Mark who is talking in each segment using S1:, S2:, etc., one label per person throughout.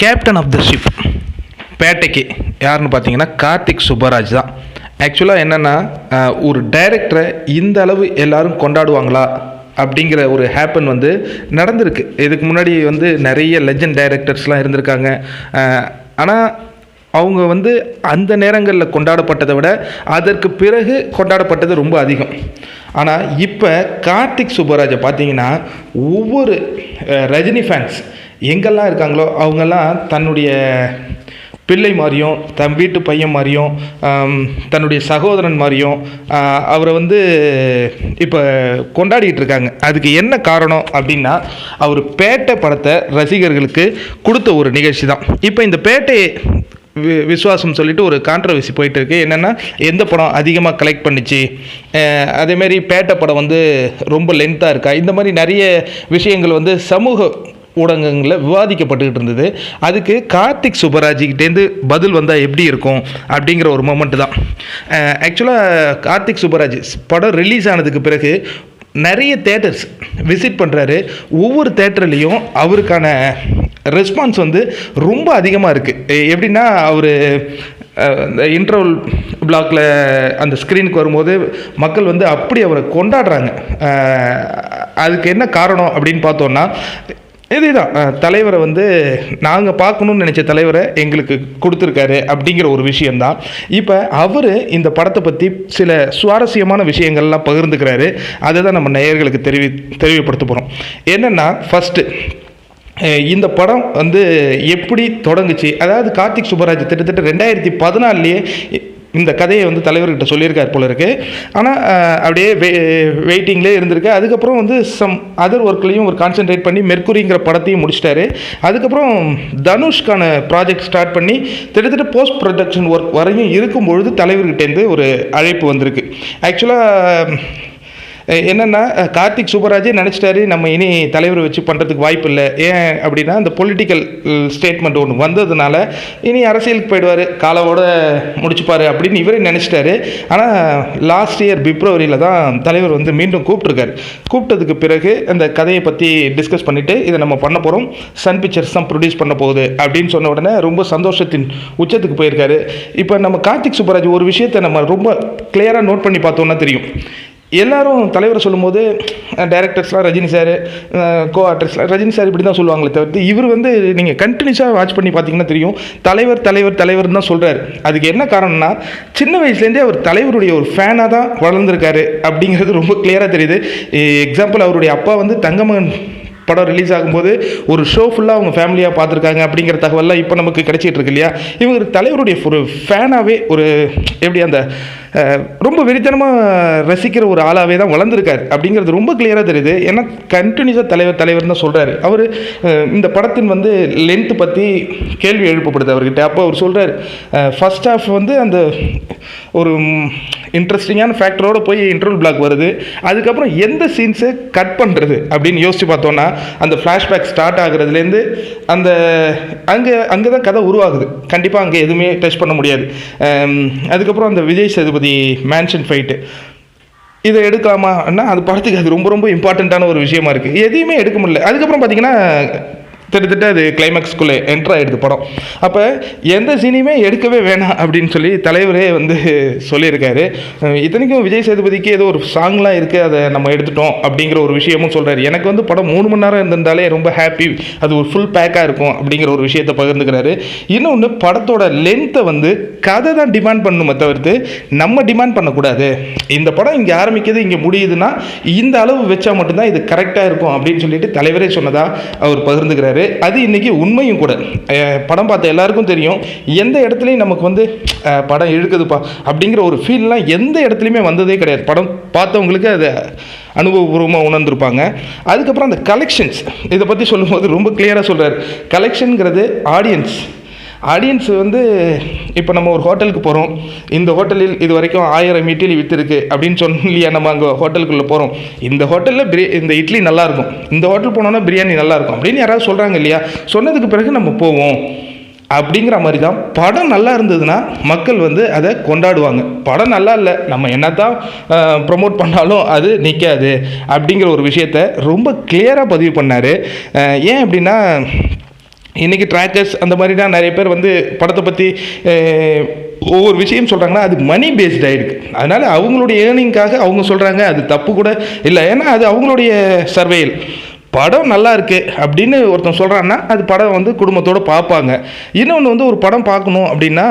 S1: Captain of the ship பேட்டைக்கு யாருன்னு பார்த்தீங்கன்னா கார்த்திக் சுப்பராஜ் தான். ஆக்சுவலாக என்னென்னா ஒரு டைரக்டரை இந்த அளவு எல்லாரும் கொண்டாடுவாங்களா அப்படிங்கிற ஒரு ஹேப்பன் வந்து நடந்திருக்கு. இதுக்கு முன்னாடி வந்து நிறைய லெஜண்ட் டைரக்டர்ஸ்லாம் இருந்திருக்காங்க. ஆனால் அவங்க வந்து அந்த நேரங்களில் கொண்டாடப்பட்டதை விட அதற்கு பிறகு கொண்டாடப்பட்டது ரொம்ப அதிகம். ஆனால் இப்போ கார்த்திக் சுப்பராஜை பார்த்தீங்கன்னா ஒவ்வொரு ரஜினி ஃபேன்ஸ் எங்கெல்லாம் இருக்காங்களோ அவங்கெல்லாம் தன்னுடைய பிள்ளை மாதிரியும் தன் வீட்டு பையன் மாதிரியும் தன்னுடைய சகோதரன் மாதிரியும் அவரை வந்து இப்போ கொண்டாடிட்டு இருக்காங்க. அதுக்கு என்ன காரணம் அப்படின்னா அவர் பேட்டை படத்தை ரசிகர்களுக்கு கொடுத்த ஒரு நிகழ்ச்சி தான். இப்போ இந்த பேட்டை வி விஸ்வாசம் சொல்லிட்டு ஒரு கான்ட்ரவர்சி போயிட்டு இருக்கு. என்னென்னா எந்த படம் அதிகமாக கலெக்ட் பண்ணுச்சு? அதேமாரி பேட்டை படம் வந்து ரொம்ப லென்த்தாக இருக்கா? இந்த மாதிரி நிறைய விஷயங்கள் வந்து சமூக ஊடகங்களில் விவாதிக்கப்பட்டுக்கிட்டு இருந்தது. அதுக்கு கார்த்திக் சுப்பராஜிக்கிட்டேருந்து பதில் வந்தால் எப்படி இருக்கும் அப்படிங்கிற ஒரு மொமெண்ட் தான். ஆக்சுவலாக கார்த்திக் சுப்பராஜ் படம் ரிலீஸ் ஆனதுக்கு பிறகு நிறைய தேட்டர்ஸ் விசிட் பண்ணுறாரு ஒவ்வொரு தேட்டர்லேயும் அவருக்கான ரெஸ்பான்ஸ் வந்து ரொம்ப அதிகமாக இருக்குது எப்படின்னா அவர் இந்த இன்டர்வல் பிளாக்ல அந்த ஸ்க்ரீனுக்கு வரும்போது மக்கள் வந்து அப்படி அவரை கொண்டாடுறாங்க. அதுக்கு என்ன காரணம் அப்படின்னு பார்த்தோன்னா இதுதான் தான் தலைவரை வந்து நாங்கள் பார்க்கணும்னு நினச்ச தலைவரை எங்களுக்கு கொடுத்துருக்காரு அப்படிங்கிற ஒரு விஷயந்தான் இப்போ அவர் இந்த படத்தை பற்றி சில சுவாரஸ்யமான விஷயங்கள்லாம் பகிர்ந்துக்கிறாரு. அதை தான் நம்ம நேயர்களுக்கு தெரிவி தெரியப்படுத்த போகிறோம் என்னென்னா ஃபஸ்ட்டு இந்த படம் வந்து எப்படி தொடங்குச்சு? அதாவது கார்த்திக் சுப்பராஜ் கிட்டத்தட்ட ரெண்டாயிரத்தி பதினாலுலேயே இந்த கதையை வந்து தலைவர்கிட்ட சொல்லியிருக்கார் போல இருக்கு. ஆனால் அப்படியே வெ வெயிட்டிங்லேயே இருந்திருக்கு. அதுக்கப்புறம் வந்து சம் அதர் ஒர்க்லேயும் ஒரு கான்சென்ட்ரேட் பண்ணி மெர்க்குரிங்கிற படத்தையும் முடிச்சிட்டாரு. அதுக்கப்புறம் தனுஷ்கான ப்ராஜெக்ட் ஸ்டார்ட் பண்ணி திட்டத்தட்ட போஸ்ட் ப்ரொடக்ஷன் ஒர்க் வரையும் இருக்கும் பொழுது தலைவர்கிட்டேருந்து ஒரு அழைப்பு வந்திருக்கு. ஆக்சுவலாக என்னென்னா கார்த்திக் சுப்பராஜே நினச்சிட்டாரு நம்ம இனி தலைவர் வச்சு பண்ணுறதுக்கு வாய்ப்பு இல்லை ஏன் அப்படின்னா அந்த பொலிட்டிக்கல் ஸ்டேட்மெண்ட் ஒன்று வந்ததுனால இனி அரசியலுக்கு போயிடுவார் காலவோட முடிச்சுப்பார் அப்படின்னு இவரே நினச்சிட்டாரு. ஆனால் லாஸ்ட் இயர் பிப்ரவரியில் தான் தலைவர் வந்து மீண்டும் கூப்பிட்ருக்காரு கூப்பிட்டதுக்கு பிறகு அந்த கதையை பற்றி டிஸ்கஸ் பண்ணிவிட்டு இதை நம்ம பண்ண போகிறோம் சன் பிக்சர்ஸ் தான் ப்ரொடியூஸ் பண்ண போகுது அப்படின்னு சொன்ன உடனே ரொம்ப சந்தோஷத்தின் உச்சத்துக்கு போயிருக்காரு. இப்போ நம்ம கார்த்திக் சுப்பராஜ் ஒரு விஷயத்தை நம்ம ரொம்ப கிளியராக நோட் பண்ணி பார்த்தோன்னா தெரியும். எல்லாரும் தலைவரை சொல்லும்போது டைரக்டர்ஸ்லாம் ரஜினி சார் கோ ஆர்டர்ஸ்லாம் ரஜினி சார் இப்படி தான் சொல்லுவாங்களே தவிர்த்து இவர் வந்து நீங்கள் கண்டினியூஸாக வாட்ச் பண்ணி பார்த்தீங்கன்னா தெரியும் தலைவர் தலைவர் தலைவர்னு தான் சொல்கிறாரு அதுக்கு என்ன காரணம்னா சின்ன வயசுலேருந்தே அவர் தலைவருடைய ஒரு ஃபேனாக தான் வளர்ந்துருக்காரு அப்படிங்கிறது ரொம்ப கிளியராக தெரியுது. எக்ஸாம்பிள் அவருடைய அப்பா வந்து தங்கமகன் படம் ரிலீஸ் ஆகும்போது ஒரு ஷோ ஃபுல்லாக அவங்க ஃபேமிலியாக பார்த்துருக்காங்க அப்படிங்கிற தகவல்லாம் இப்போ நமக்கு கிடைச்சிட்டு இருக்கு இல்லையா? இவங்க தலைவருடைய ஒரு ஃபேனாகவே ஒரு எப்படி அந்த ரொம்ப வெறித்தனமாக ரசிக்கிற ஒரு ஆளாகவே தான் வளர்ந்துருக்கார். அப்படிங்கிறது ரொம்ப கிளியராக தெரியுது. ஏன்னா கண்டினியூஸாக தலைவர் தலைவர் தான் சொல்கிறாரு அவர் இந்த படத்தின் வந்து லென்த்து பற்றி கேள்வி எழுப்பப்படுது அவர்கிட்ட. அப்போ அவர் சொல்கிறார் ஃபஸ்ட் ஹாஃப் வந்து அந்த ஒரு இன்ட்ரெஸ்டிங்கான ஃபேக்டரோட போய் இன்டர்வல் பிளாக் வருது. அதுக்கப்புறம் எந்த சீன்ஸை கட் பண்ணுறது அப்படின்னு யோசித்து பார்த்தோன்னா அந்த ஃப்ளாஷ்பேக் ஸ்டார்ட் ஆகுறதுலேருந்து அந்த அங்கே அங்கே தான் கதை உருவாகுது. கண்டிப்பாக அங்கே எதுவுமே டச் பண்ண முடியாது. அதுக்கப்புறம் அந்த Vijay Sethupathi the mansion fight இதை எடுக்கலாமான்னா அது படத்துக்கு அது ரொம்ப ரொம்ப இம்பார்ட்டண்ட்டான ஒரு விஷயமா இருக்குது எதையுமே எடுக்க முடியல. அதுக்கப்புறம் பார்த்தீங்கன்னா கிட்டத்தட்ட அது கிளைமேக்ஸ்குள்ளே என்ட்ரு ஆகிடுது படம். அப்போ எந்த சீனையுமே எடுக்கவே வேணாம் அப்படின்னு சொல்லி தலைவரே வந்து சொல்லியிருக்காரு. இத்தனைக்கும் விஜய் சேதுபதிக்கு ஏதோ ஒரு சாங்லாம் இருக்குது அதை நம்ம எடுத்துட்டோம் அப்படிங்கிற ஒரு விஷயமும் சொல்கிறாரு எனக்கு வந்து படம் மூணு மணி நேரம் இருந்திருந்தாலே ரொம்ப ஹாப்பி அது ஒரு ஃபுல் பேக்காக இருக்கும் அப்படிங்கிற ஒரு விஷயத்தை பகிர்ந்துக்கிறாரு. இன்னொன்று படத்தோட லென்த்தை வந்து கதை தான் டிமாண்ட் பண்ணணுமே தவிர்த்து நம்ம டிமாண்ட் பண்ணக்கூடாது. இந்த படம் இங்கே ஆரம்பிக்கிறது இங்கே முடியுதுன்னா இந்த அளவு வச்சா மட்டும்தான் இது கரெக்டாக இருக்கும் அப்படின்னு சொல்லிட்டு தலைவரே சொன்னதாக அவர் பகிர்ந்துக்கிறாரு. அது இன்னைக்கு உண்மையும் கூட. படம் பார்த்த எல்லாருக்கும் தெரியும். எந்த இடத்துலையும் நமக்கு வந்து படம் இழுக்குதுப்பா அப்படிங்கிற ஒரு ஃபீல்லாம் எந்த இடத்துலையுமே வந்ததே கிடையாது. படம் பார்த்தவங்களுக்கு அதை அனுபவபூர்வமாக உணர்ந்திருப்பாங்க. அதுக்கப்புறம் அந்த கலெக்ஷன்ஸ் இதை பற்றி சொல்லும்போது ரொம்ப கிளியராக சொல்கிறார் கலெக்ஷனுங்கிறது ஆடியன்ஸ் ஆடியன்ஸ் வந்து இப்போ நம்ம ஒரு ஹோட்டலுக்கு போகிறோம் இந்த ஹோட்டலில் இது வரைக்கும் ஆயிரம் இட்லி விற்றுருக்கு அப்படின்னு சொல்லி நம்ம அங்கே ஹோட்டலுக்குள்ளே போகிறோம் இந்த ஹோட்டலில் பிரி இந்த இட்லி நல்லாயிருக்கும் இந்த ஹோட்டல் போனோன்னா பிரியாணி நல்லாயிருக்கும் அப்படின்னு யாராவது சொல்கிறாங்க இல்லையா? சொன்னதுக்கு பிறகு நம்ம போவோம். அப்படிங்கிற மாதிரி தான் படம் நல்லா இருந்ததுன்னா மக்கள் வந்து அதை கொண்டாடுவாங்க. படம் நல்லா இல்லை. நம்ம என்னத்தான் ப்ரொமோட் பண்ணாலும் அது நிற்காது அப்படிங்கிற ஒரு விஷயத்த ரொம்ப கிளியராக பதிவு பண்ணார். ஏன் அப்படின்னா இன்றைக்கி ட்ராக்கர்ஸ் அந்த மாதிரிலாம் நிறைய பேர் வந்து படத்தை பற்றி ஒவ்வொரு விஷயம் சொல்கிறாங்கன்னா அது மணி பேஸ்ட் ஆகிருக்கு அதனால் அவங்களுடைய ஏர்னிங்காக அவங்க சொல்கிறாங்க அது தப்பு கூட இல்லை. ஏன்னா அது அவங்களுடைய சர்வேயல் படம் நல்லா இருக்குது அப்படின்னு ஒருத்தன் சொல்கிறான்னா அது படம் வந்து குடும்பத்தோடு பார்ப்பாங்க. இன்னொன்று வந்து ஒரு படம் பார்க்கணும் அப்படின்னா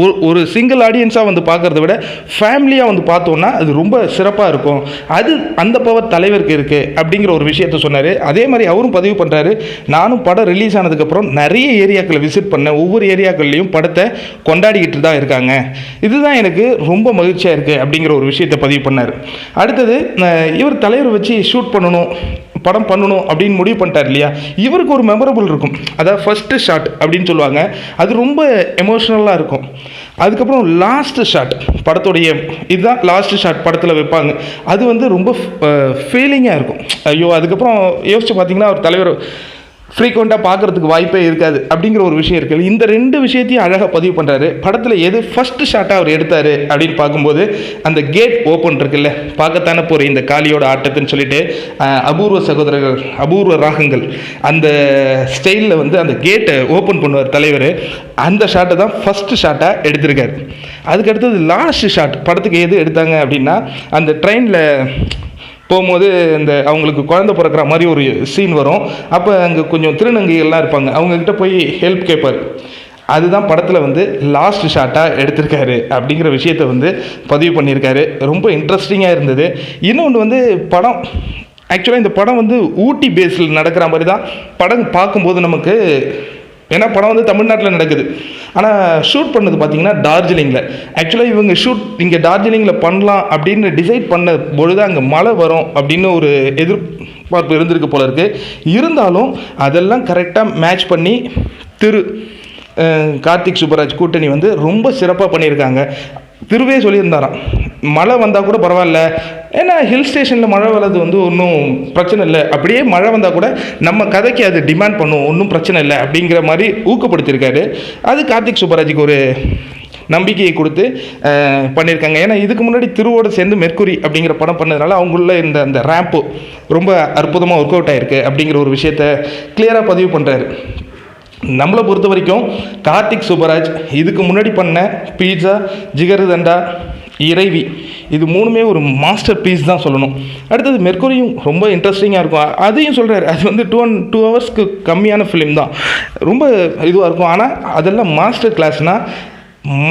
S1: ஒரு ஒரு சிங்கிள் ஆடியன்ஸாக வந்து பார்க்குறத விட ஃபேமிலியாக வந்து பார்த்தோன்னா அது ரொம்ப சிறப்பாக இருக்கும். அது அந்த பவர் தலைவருக்கு இருக்குது அப்படிங்கிற ஒரு விஷயத்த சொன்னார். அதே மாதிரி அவரும் பதிவு பண்ணுறாரு நானும் படம் ரிலீஸ் ஆனதுக்கப்புறம் நிறைய ஏரியாக்களை விசிட் பண்ணேன். ஒவ்வொரு ஏரியாக்கள்லேயும் படத்தை கொண்டாடிக்கிட்டு தான் இருக்காங்க. இதுதான் எனக்கு ரொம்ப மகிழ்ச்சியாக இருக்குது அப்படிங்கிற ஒரு விஷயத்தை பதிவு பண்ணார். அடுத்தது இவர் தலைவர் வச்சு ஷூட் பண்ணணும். படம் பண்ணணும் அப்படின்னு முடிவு பண்ணிட்டார் இல்லையா? இவருக்கு ஒரு மெமரபிள் இருக்கும். அதாவது ஃபஸ்ட்டு ஷாட் அப்படின்னு சொல்லுவாங்க. அது ரொம்ப எமோஷ்னலாக இருக்கும். அதுக்கப்புறம் லாஸ்ட் ஷாட் படத்துடைய இதுதான் லாஸ்ட் ஷாட் படத்தில் வைப்பாங்க. அது வந்து ரொம்ப ஃபீலிங்காக இருக்கும். ஐயோ அதுக்கப்புறம் யோசிச்சு பார்த்தீங்கன்னா அவர் தலைவர் ஃப்ரீக்வெண்ட்டாக பார்க்குறதுக்கு வாய்ப்பே இருக்காது அப்படிங்கிற ஒரு விஷயம் இருக்குது இந்த ரெண்டு விஷயத்தையும் அழகாக பதிவு பண்ணுறாரு படத்தில் எது ஃபஸ்ட்டு ஷாட்டாக அவர் எடுத்தார் அப்படின்னு பார்க்கும்போது அந்த கேட் ஓப்பன் இருக்குல்ல பார்க்கத்தானே போகிற இந்த காளியோட ஆட்டத்துன்னு சொல்லிட்டு அபூர்வ சகோதரர்கள் அபூர்வ ராகங்கள் அந்த ஸ்டைலில் வந்து அந்த கேட்டை ஓப்பன் பண்ணுவார் தலைவர். அந்த ஷாட்டை தான் ஃபஸ்ட்டு ஷாட்டாக எடுத்திருக்காரு. அதுக்கடுத்தது லாஸ்ட் ஷாட் படத்துக்கு எது எடுத்தாங்க அப்படின்னா அந்த ட்ரெயினில் போகும்போது இந்த அவங்களுக்கு குழந்தை பிறக்கிற மாதிரி ஒரு சீன் வரும். அப்போ அங்கே கொஞ்சம் திருநங்கைகள்லாம் இருப்பாங்க. அவங்கக்கிட்ட போய் ஹெல்ப் கேட்பார். அதுதான் படத்தில் வந்து லாஸ்ட் ஷாட்டாக எடுத்திருக்காரு அப்படிங்கிற விஷயத்த வந்து பதிவு பண்ணியிருக்காரு. ரொம்ப இன்ட்ரெஸ்டிங்காக இருந்தது. இன்னொன்று வந்து படம் ஆக்சுவலாக இந்த படம் வந்து ஊட்டி பேஸில் நடக்கிற மாதிரி தான் படம் பார்க்கும்போது நமக்கு ஏன்னா படம் வந்து தமிழ்நாட்டில் நடக்குது. ஆனால் ஷூட் பண்ணது பார்த்தீங்கன்னா டார்ஜிலிங்கில் ஆக்சுவலாக இவங்க ஷூட் இங்கே டார்ஜிலிங்கில் பண்ணலாம் அப்படின்னு டிசைட் பண்ண பொழுது அங்கே மழை வரும் அப்படின்னு ஒரு எதிர்பார்ப்பு இருந்திருக்கு போல இருக்குது இருந்தாலும் அதெல்லாம் கரெக்டாக மேட்ச் பண்ணி திரு கார்த்திக் சுப்பராஜ் கூட்டணி வந்து ரொம்ப சிறப்பாக பண்ணியிருக்காங்க. திருவே சொல்லியிருந்தாராம். மழை வந்தால் கூட பரவாயில்ல. ஏன்னா ஹில் ஸ்டேஷனில் மழை வர்றது வந்து ஒன்றும் பிரச்சனை இல்லை. அப்படியே மழை வந்தால் கூட நம்ம கதைக்கு அது டிமாண்ட் பண்ணும். ஒன்றும் பிரச்சனை இல்லை அப்படிங்கிற மாதிரி ஊக்கப்படுத்தியிருக்காரு. அது கார்த்திக் சுப்பராஜுக்கு ஒரு நம்பிக்கையை கொடுத்து பண்ணியிருக்காங்க. ஏன்னா இதுக்கு முன்னாடி திருவோடு சேர்ந்து மெர்க்குரி அப்படிங்கிற படம் பண்ணதுனால அவங்களுள்ள இந்த அந்த ரேப்பு ரொம்ப அற்புதமாக ஒர்க் அவுட் ஆகிருக்கு அப்படிங்கிற ஒரு விஷயத்த கிளியராக பதிவு பண்ணுறாரு நம்மளை பொறுத்த வரைக்கும் கார்த்திக் சுப்பராஜ் இதுக்கு முன்னாடி பண்ண பீட்சா ஜிகர்தண்டா இறைவி இது மூணுமே ஒரு மாஸ்டர் பீஸ் தான் சொல்லணும். அடுத்தது மெர்க்குரியும் ரொம்ப இன்ட்ரெஸ்டிங்காக இருக்கும். அதையும் சொல்கிறாரு அது வந்து டூ அண்ட் டூ ஹவர்ஸ்க்கு கம்மியான ஃபிலிம் தான். ரொம்ப இதுவாக இருக்கும். ஆனால் அதெல்லாம் மாஸ்டர் கிளாஸ்னால்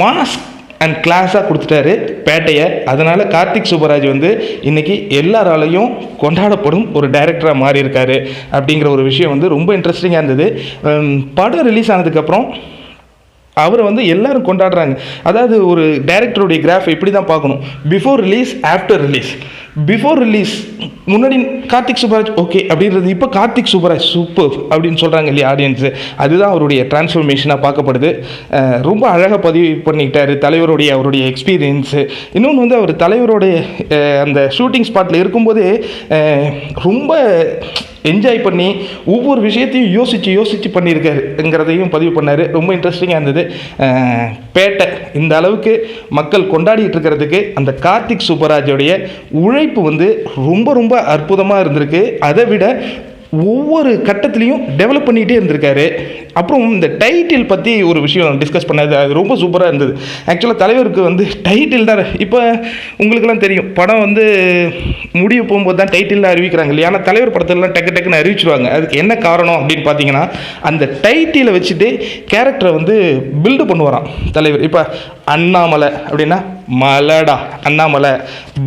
S1: மாஸ் அண்ட் கிளாஸாக கொடுத்துட்டாரு பேட்டையை. அதனால் கார்த்திக் சுப்பராஜ் வந்து இன்றைக்கி எல்லாராலையும் கொண்டாடப்படும் ஒரு டைரக்டராக மாறியிருக்காரு அப்படிங்கிற ஒரு விஷயம் வந்து ரொம்ப இன்ட்ரெஸ்டிங்காக இருந்தது. Um, படம் ரிலீஸ் ஆனதுக்கப்புறம் அவரை வந்து எல்லாரும் கொண்டாடுறாங்க. அதாவது ஒரு டைரக்டருடைய கிராஃப் இப்படி தான் பார்க்கணும். Before release after release before release முன்னாடி கார்த்திக் சுப்பராஜ் ஓகே அப்படின்றது இப்போ கார்த்திக் சுப்பராஜ் சூப்பர் அப்படின்னு சொல்கிறாங்க இல்லையா ஆடியன்ஸு அதுதான் அவருடைய டிரான்ஸ்ஃபர்மேஷனாக பார்க்கப்படுது. ரொம்ப அழகாக பதிவு பண்ணிக்கிட்டாரு தலைவருடைய அவருடைய எக்ஸ்பீரியன்ஸு இன்னொன்று வந்து அவர் தலைவருடைய அந்த ஷூட்டிங் ஸ்பாட்டில் இருக்கும்போதே ரொம்ப என்ஜாய் பண்ணி ஒவ்வொரு விஷயத்தையும் யோசித்து யோசித்து பண்ணியிருக்காருங்கிறதையும் பதிவு பண்ணார். ரொம்ப இன்ட்ரெஸ்டிங்காக இருந்தது. பேட்டை. இந்த அளவுக்கு மக்கள் கொண்டாடிட்டு இருக்கிறதுக்கு அந்த கார்த்திக் சுப்பராஜோடைய உழைப்பு வந்து ரொம்ப ரொம்ப அற்புதமாக இருந்திருக்கு. அதை விட ஒவ்வொரு கட்டத்துலேயும் டெவலப் பண்ணிகிட்டே இருந்திருக்காரு. அப்புறம் இந்த டைட்டில் பற்றி ஒரு விஷயம் டிஸ்கஸ் பண்ணது அது ரொம்ப சூப்பராக இருந்தது. ஆக்சுவலாக தலைவருக்கு வந்து டைட்டில் தான். இப்போ உங்களுக்கெல்லாம் தெரியும் படம் வந்து முடிவு போகும்போது தான் டைட்டில் அறிவிக்கிறாங்க இல்லையா? ஆனால் தலைவர் படத்திலலாம் டக்கு டக்குன்னு அறிவிச்சிருவாங்க. அதுக்கு என்ன காரணம் அப்படின்னு பார்த்தீங்கன்னா அந்த டைட்டிலை வச்சுட்டு கேரக்டரை வந்து பில்டு பண்ணுவாராம் தலைவர். இப்போ அண்ணாமலை அப்படின்னா மலடா அண்ணாமலை.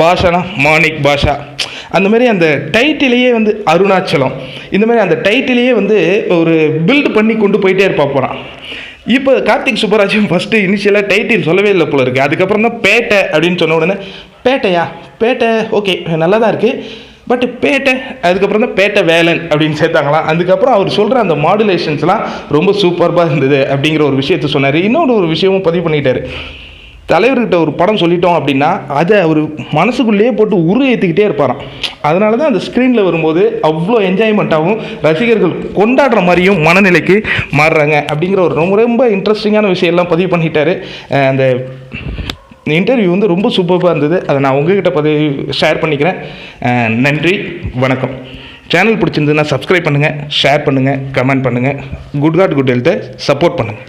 S1: பாஷானா மாணிக் பாஷா. அந்த மாதிரி அந்த டைட்டிலேயே வந்து அருணாச்சலம். இந்த மாதிரி அந்த டைட்டிலேயே வந்து ஒரு பில்டு பண்ணி கொண்டு போயிட்டே இருப்பா போகிறான் இப்போ கார்த்திக் சுப்பராஜும் ஃபஸ்ட்டு இனிஷியலாக டைட்டில் சொல்லவே இல்லை போல இருக்குது அதுக்கப்புறம் தான் பேட்டை அப்படின்னு சொன்ன உடனே பேட்டையா? பேட்டை ஓகே நல்லா தான் இருக்குது பட் பேட்டை அதுக்கப்புறம் தான் பேட்டை வேலன் அப்படின்னு சேர்த்தாங்களாம். அதுக்கப்புறம் அவர் சொல்கிற அந்த மாடுலேஷன்ஸ்லாம் ரொம்ப சூப்பர்பாக இருந்தது அப்படிங்கிற ஒரு விஷயத்த சொன்னார். இன்னொரு ஒரு விஷயமும் பதிவு பண்ணிட்டார். தலைவர்கிட்ட ஒரு படம் சொல்லிட்டோம் அப்படின்னா அதை அவர் மனசுக்குள்ளேயே போட்டு உரு ஏற்றிக்கிட்டே இருப்பாராம். அதனால தான் அந்த ஸ்க்ரீனில் வரும்போது அவ்வளோ என்ஜாய்மெண்ட்டாகவும் ரசிகர்கள் கொண்டாடுற மாதிரியும் மனநிலைக்கு மாறுறாங்க அப்படிங்கிற ஒரு ரொம்ப ரொம்ப இன்ட்ரெஸ்டிங்கான விஷயம்லாம் பதிவு பண்ணிட்டாரு. அந்த இன்டர்வியூ வந்து ரொம்ப சூப்பராக இருந்தது. அதை நான் உங்ககிட்ட பதிவு ஷேர் பண்ணிக்கிறேன். நன்றி வணக்கம். சேனல் பிடிச்சிருந்ததுன்னா சப்ஸ்கிரைப் பண்ணுங்கள் ஷேர் பண்ணுங்கள் கமெண்ட் பண்ணுங்கள் குட் காட் குட் ஹெல்த்தை சப்போர்ட் பண்ணுங்கள்